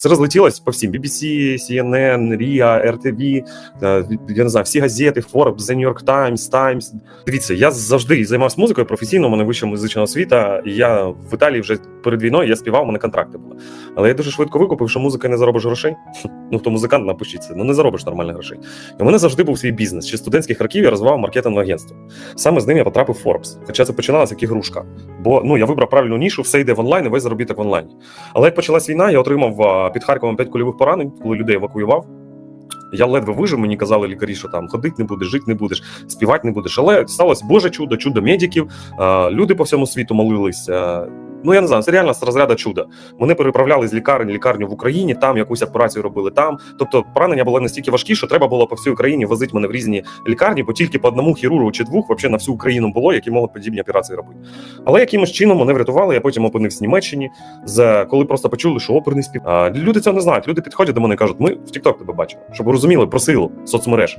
Це розлетілось по всім BBC, CNN, RIA, RTV, е, я не знаю, всі газети, Forbes, The New York Times, Times. Дивіться, я завжди займався музикою професійно, у мене вища музична освіта. Я в Італії вже перед війною я співав, у мене контракти були. Але я дуже швидко викупив, що музика не заробиш грошей. Ну, хто музикант, напишіть це, ну не заробиш нормальних грошей. У мене завжди був свій бізнес. З студентських років я розвивав маркетингове агентство. Саме з ним я потрапив в Forbes. Хоча це починалося як ігрушка. Бо ну я вибрав правильну нішу, все йде в онлайн, і весь заробіток в онлайні. Але як почалась війна, я отримав під Харковом 5 кульових поранень, коли людей евакуював. Я ледве вижив, мені казали лікарі, що там ходити не будеш, жити не будеш, співати не будеш. Але сталося Боже чудо, чудо медиків. Люди по всьому світу молились. Ну я не знаю, це реально з розряду чуда. Мене переправляли з лікарні в лікарню в Україні, там якусь операцію робили там. Тобто поранення були настільки важкі, що треба було по всій Україні возити мене в різні лікарні, бо тільки по одному хірургу чи двох взагалі на всю Україну було, які могли подібні операції робити. Але якимось чином мене врятували. Я потім опинився в Німеччині, коли просто почули, що оперний спів. Люди цього не знають. Люди підходять до мене і кажуть, ми в TikTok тебе бачили, щоб розуміли про силу соцмереж.